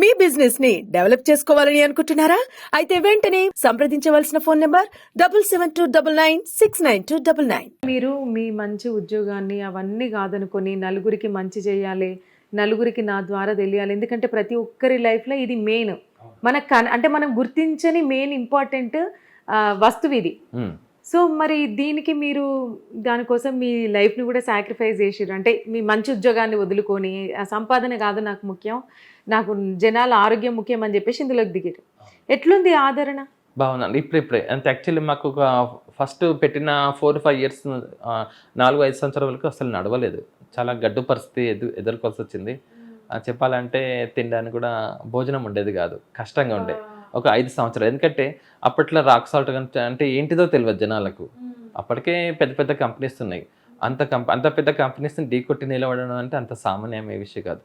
మీ బిజినెస్ని డెవలప్ చేసుకోవాలని అనుకుంటున్నారా? అయితే వెంటనే సంప్రదించవలసిన phone number double seven two double nine six nine two double nine మీరు మీ మంచి ఉద్యోగాన్ని అవన్నీ కాదనుకొని నలుగురికి మంచి చేయాలి నలుగురికి నా ద్వారా తెలియాలి. ఎందుకంటే ప్రతి ఒక్కరి లైఫ్లో ఇది మెయిన్. మనకు అంటే మనం గుర్తించని మెయిన్ ఇంపార్టెంట్ వస్తువు ఇది. సో మరి దీనికి మీరు దానికోసం మీ లైఫ్ని కూడా సాక్రిఫైస్ చేసిర్రు. అంటే మీ మంచి ఉద్యోగాన్ని వదులుకొని ఆ సంపాదన కాదు నాకు ముఖ్యం నాకు జనాల ఆరోగ్యం ముఖ్యం అని చెప్పేసి ఇందులోకి దిగారు ఎట్లుంది ఆదరణ? బాగుందండి. ఇప్పుడు ఇప్పుడే. అంటే యాక్చువల్లీ మాకు ఒక ఫస్ట్ పెట్టిన ఫోర్ ఫైవ్ ఇయర్స్ నాలుగు ఐదు సంవత్సరాల వరకు అసలు నడవలేదు. చాలా గడ్డు పరిస్థితి ఎదు ఎదుర్కోవాల్సి వచ్చింది. చెప్పాలంటే తినడానికి కూడా భోజనం ఉండేది కాదు. కష్టంగా ఉండే. ఒక ఐదు సంవత్సరాలు. ఎందుకంటే అప్పట్లో రాక్ సాల్ట్ అంటే ఏంటిదో తెలియదు జనాలకు. అప్పటికే పెద్ద పెద్ద కంపెనీస్ ఉన్నాయి. అంత కంప అంత పెద్ద కంపెనీస్ని ఢీకొట్టి నిలబడడం అంటే అంత సామాన్యమే విషయం కాదు.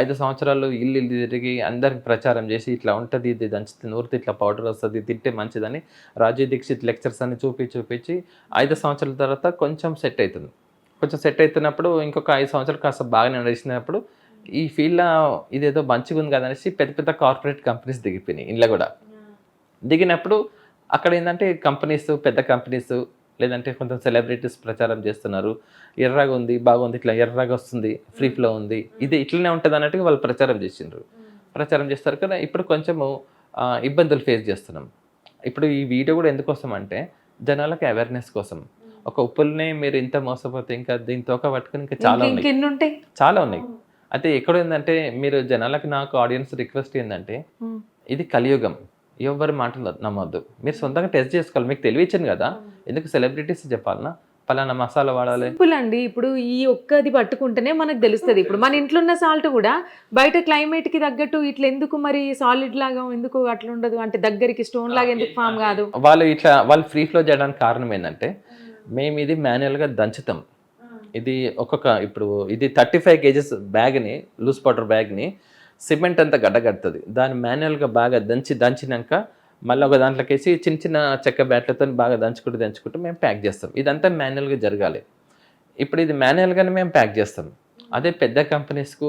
ఐదు సంవత్సరాలు ఇల్లు ఇల్లు తిరిగి అందరికి ప్రచారం చేసి ఇట్లా ఉంటుంది ఇది దంచితే నూరితే ఇట్లా పౌడర్ వస్తుంది తింటే మంచిదని రాజీవ్ దీక్షిత్ లెక్చర్స్ అన్ని చూపి చూపించి ఐదు సంవత్సరాల తర్వాత కొంచెం సెట్ అవుతుంది కొంచెం సెట్ అవుతున్నప్పుడు ఇంకొక ఐదు సంవత్సరాలు కాస్త బాగా నడిచినప్పుడు ఈ ఫీల్డ్లో ఇదేదో మంచిగా ఉంది కదా అనేసి పెద్ద పెద్ద కార్పొరేట్ కంపెనీస్ దిగిపోయినాయి ఇంట్లో కూడా. దిగినప్పుడు అక్కడ ఏంటంటే కంపెనీస్ పెద్ద కంపెనీస్ లేదంటే కొంచెం సెలబ్రిటీస్ ప్రచారం చేస్తున్నారు. ఎర్రగా ఉంది బాగుంది ఇట్లా ఎర్రగా వస్తుంది ఫ్రీ ఫ్లో ఉంది. ఇది ఇట్లనే ఉంటుంది అన్నట్టుగా వాళ్ళు ప్రచారం చేసిండ్రు. ప్రచారం చేస్తారు కదా ఇప్పుడు కొంచెము ఇబ్బందులు ఫేస్ చేస్తున్నాం. ఇప్పుడు ఈ వీడియో కూడా ఎందుకోసం అంటే జనాలకు అవేర్నెస్ కోసం. ఒక ఉప్పుల్నే మీరు ఇంత మోసపోతే ఇంకా దీని తోక పట్టుకుని ఇంకా చాలా ఉన్నాయి. చాలా ఉన్నాయి. అయితే ఎక్కడ ఏంటంటే మీరు జనాలకు నాకు ఆడియన్స్ రిక్వెస్ట్ ఏంటంటే ఇది కలియుగం. ఎవరి మాటలు నమ్మొద్దు. మీరు సొంతంగా టెస్ట్ చేసుకోవాలి. మీకు తెలివిచ్చాను కదా. ఎందుకు సెలబ్రిటీస్ చెప్పాలనా? పలానా మసాలా వాడాలి. సింపుల్ అండి. ఇప్పుడు ఈ ఒక్కది పట్టుకుంటేనే మనకు తెలుస్తుంది. ఇప్పుడు మన ఇంట్లో ఉన్న సాల్ట్ కూడా బయట క్లైమేట్కి తగ్గట్టు ఇట్లా ఎందుకు మరి సాలిడ్ లాగా ఎందుకు అట్లా ఉండదు? అంటే దగ్గరికి స్టోన్ లాగా ఎందుకు ఫామ్ కాదు? వాళ్ళు ఇట్లా వాళ్ళు ఫ్రీ ఫ్లో చేయడానికి కారణం ఏంటంటే మేము ఇది మాన్యువల్గా దంచుతాం. ఇది ఒక్కొక్క ఇప్పుడు ఇది థర్టీ ఫైవ్ కేజెస్ బ్యాగ్ని లూజ్ వాటర్ బ్యాగ్ని సిమెంట్ అంతా గడ్డగడుతుంది. దాన్ని మాన్యువల్గా బాగా దంచి దంచినాక మళ్ళీ ఒక దాంట్లోకి వేసి చిన్న చిన్న చెక్క బ్యాట్లతో బాగా దంచుకుంటూ దంచుకుంటూ మేము ప్యాక్ చేస్తాం. ఇదంతా మాన్యువల్గా జరగాలి. ఇప్పుడు ఇది మాన్యువల్గానే మేము ప్యాక్ చేస్తాం. అదే పెద్ద కంపెనీస్కు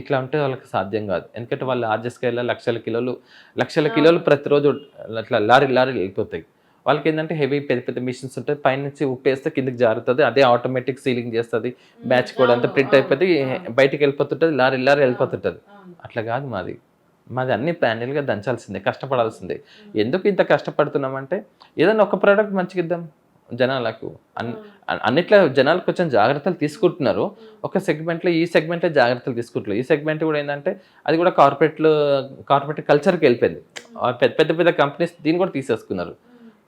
ఇట్లా ఉంటే వాళ్ళకి సాధ్యం కాదు. ఎందుకంటే వాళ్ళు లార్జ్ స్కేల్లో లక్షల కిలోలు లక్షల కిలోలు ప్రతిరోజు అట్లా లారీ లారీ వెళ్ళిపోతాయి. వాళ్ళకి ఏంటంటే హెవీ పెద్ద పెద్ద మిషన్స్ ఉంటాయి. పైనుంచి ఉప్పేస్తే కిందకి జారుతుంది. అదే ఆటోమేటిక్ సీలింగ్ చేస్తుంది. బ్యాచ్ కోడ్ అంతా ప్రింట్ అయిపోతే బయటికి వెళ్ళిపోతుంటుంది. Lorry lorry వెళ్ళిపోతుంటుంది. అట్లా కాదు మాది. మాది అన్ని ప్యానెల్గా దంచాల్సిందే కష్టపడాల్సిందే. ఎందుకు ఇంత కష్టపడుతున్నామంటే ఏదైనా ఒక ప్రోడక్ట్ మంచిగా ఇద్దాం జనాలకు. అన్ అన్నిట్లో జనాలు కొంచెం జాగ్రత్తలు తీసుకుంటున్నారు. ఒక సెగ్మెంట్లో ఈ సెగ్మెంట్లో జాగ్రత్తలు తీసుకుంటున్నారు. ఈ సెగ్మెంట్ కూడా ఏంటంటే అది కూడా కార్పొరేట్లు కార్పొరేట్ కల్చర్కి వెళ్ళిపోయింది. పెద్ద పెద్ద పెద్ద కంపెనీస్ దీన్ని కూడా తీసేసుకున్నారు.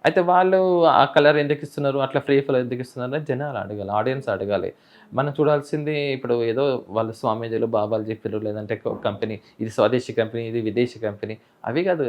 అయితే వాళ్ళు ఆ కలర్ ఎందుకు ఇస్తున్నారు? అట్లా ఫ్రీ ఫలర్ ఎందుకు ఇస్తున్నారు అని జనాలు అడగాలి ఆడియన్స్ అడగాలి. మనం చూడాల్సింది ఇప్పుడు ఏదో వాళ్ళు స్వామీజీలు బాబాలు చెప్పారు లేదంటే కంపెనీ ఇది స్వదేశీ కంపెనీ ఇది విదేశీ కంపెనీ అవి కాదు.